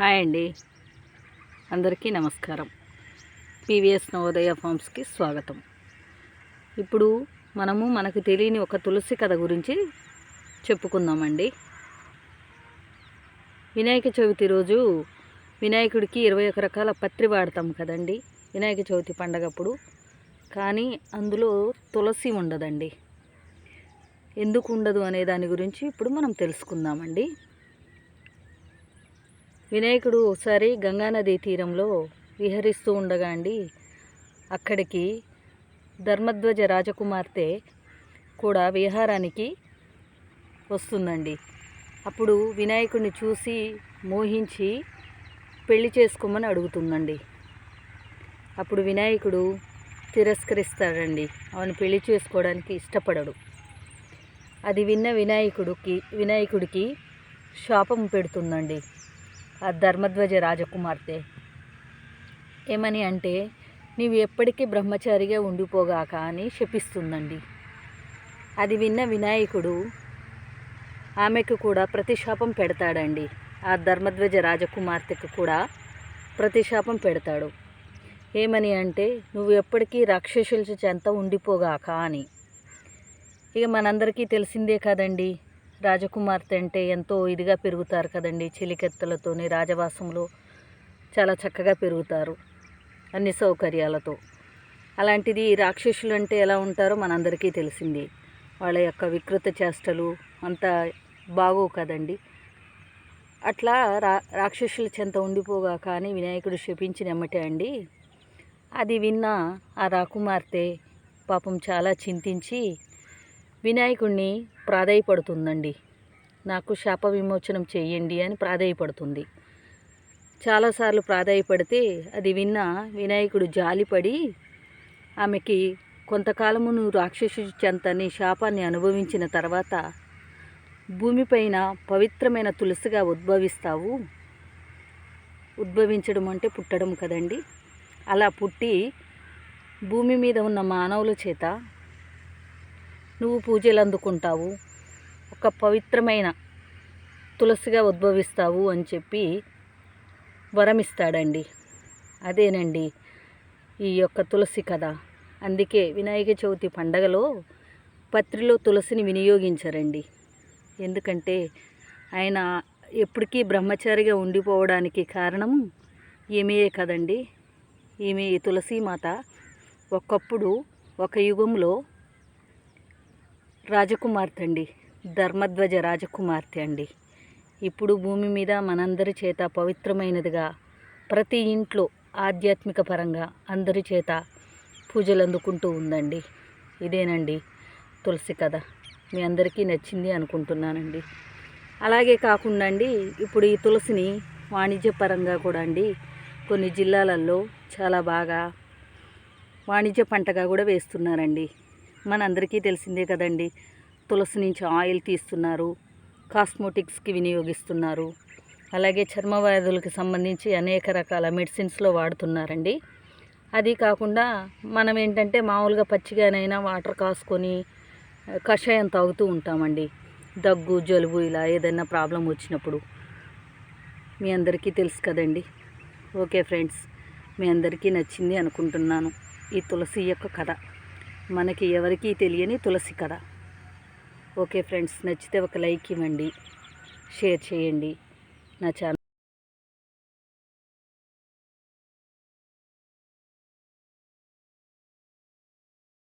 Hi అండి. అందరికీ నమస్కారం. పీవీఎస్ నవోదయ ఫార్మ్స్కి స్వాగతం. ఇప్పుడు మనము మనకు తెలియని ఒక తులసి కథ గురించి చెప్పుకుందామండి. వినాయక చవితి రోజు వినాయకుడికి ఇరవై ఒక రకాల పత్రి వాడతాం కదండి. వినాయక చవితి పండగప్పుడు. కానీ అందులో తులసి ఉండదండి. ఎందుకు ఉండదు అనే దాని గురించి ఇప్పుడు మనం తెలుసుకుందామండి. వినాయకుడు ఒకసారి గంగానదీ తీరంలో విహరిస్తూ ఉండగా అండి అక్కడికి ధర్మధ్వజ రాజకుమార్తె కూడా విహారానికి వస్తుందండి. అప్పుడు వినాయకుడిని చూసి మోహించి పెళ్ళి చేసుకోమని అడుగుతుందండి. అప్పుడు వినాయకుడు తిరస్కరిస్తాడండి ఆమెను పెళ్ళి చేసుకోవడానికి ఇష్టపడడు. అది విన్న వినాయకుడికి వినాయకుడికి శాపం పెడుతుందండి. ఆ ధర్మధ్వజ రాజకుమార్తె. ఏమని అంటే నీవు ఎప్పటికీ బ్రహ్మచారిగా ఉండిపోగాక అని శపిస్తుందండి. అది విన్న వినాయకుడు ఆమెకు కూడా ప్రతిశాపం పెడతాడండి. ఆ ధర్మధ్వజ రాజకుమార్తెకు కూడా ప్రతిశాపం పెడతాడు. ఏమని అంటే నువ్వు ఎప్పటికీ రాక్షసుల చెంత ఉండిపోగాక అని. ఇక మనందరికీ తెలిసిందే కదండి రాజకుమార్తె అంటే ఎంతో ఇదిగా పెరుగుతారు కదండి. చిలికెత్తలతోని రాజవాసంలో చాలా చక్కగా పెరుగుతారు అన్ని సౌకర్యాలతో. అలాంటిది రాక్షసులు అంటే ఎలా ఉంటారో మనందరికీ తెలిసింది. వాళ్ళ యొక్క వికృత చేష్టలు అంత బాగోవు కదండి. అట్లా రా రాక్షసుల చెంత ఉండిపోగా కానీ వినాయకుడు శపించినమ్మటే అండి. అది విన్న ఆ రాకుమార్తె పాపం చాలా చింతించి వినాయకుడిని ప్రాధాయపడుతుందండి. నాకు శాప విమోచనం చేయండి అని ప్రాధాయపడుతుంది. చాలాసార్లు ప్రాధాయపడితే అది విన్న వినాయకుడు జాలిపడి ఆమెకి కొంతకాలము నువ్వు రాక్షసు చెంతని శాపాన్ని అనుభవించిన తర్వాత భూమిపైన పవిత్రమైన తులసిగా ఉద్భవిస్తావు. ఉద్భవించడం అంటే పుట్టడం కదండి. అలా పుట్టి భూమి మీద ఉన్న మానవుల చేత నువ్వు పూజలు అందుకుంటావు. ఒక పవిత్రమైన తులసిగా ఉద్భవిస్తావు అని చెప్పి వరమిస్తాడండి. అదేనండి ఈ యొక్క తులసి కథ. అందుకే వినాయక చవితి పండగలో పత్రిలో తులసిని వినియోగించారండి. ఎందుకంటే ఆయన ఎప్పటికీ బ్రహ్మచారిగా ఉండిపోవడానికి కారణం ఈమెయే కదండి. ఈమె ఈ తులసీమాత. ఒకప్పుడు ఒక యుగంలో రాజకుమార్తె అండి ధర్మధ్వజ రాజకుమార్తె అండి ఇప్పుడు భూమి మీద మనందరి చేత పవిత్రమైనదిగా ప్రతి ఇంట్లో ఆధ్యాత్మిక పరంగా అందరి చేత పూజలు అందుకుంటూ ఉందండి. ఇదేనండి తులసి కథ. మీ అందరికీ నచ్చింది అనుకుంటున్నానండి. అలాగే కాకుండా అండి ఇప్పుడు ఈ తులసిని వాణిజ్యపరంగా కూడా అండి కొన్ని జిల్లాలలో చాలా బాగా వాణిజ్య పంటగా కూడా వేస్తున్నారండి. మనందరికీ తెలిసిందే కదండి. తులసి నుంచి ఆయిల్ తీస్తున్నారు. కాస్మోటిక్స్కి వినియోగిస్తున్నారు. అలాగే చర్మ వ్యాధులకు సంబంధించి అనేక రకాల మెడిసిన్స్లో వాడుతున్నారండి. అది కాకుండా మనం ఏంటంటే మామూలుగా పచ్చిగానైనా వాటర్ కాసుకొని కషాయం తాగుతూ ఉంటామండి. దగ్గు జలుబు ఇలా ఏదైనా ప్రాబ్లం వచ్చినప్పుడు. మీ అందరికీ తెలుసు కదండి. ఓకే ఫ్రెండ్స్ మీ అందరికీ నచ్చింది అనుకుంటున్నాను ఈ తులసి యొక్క కథ. మనకి ఎవరికీ తెలియని తులసి కథ. ఓకే ఫ్రెండ్స్ నచ్చితే ఒక లైక్ ఇవ్వండి షేర్ చేయండి నా ఛానల్.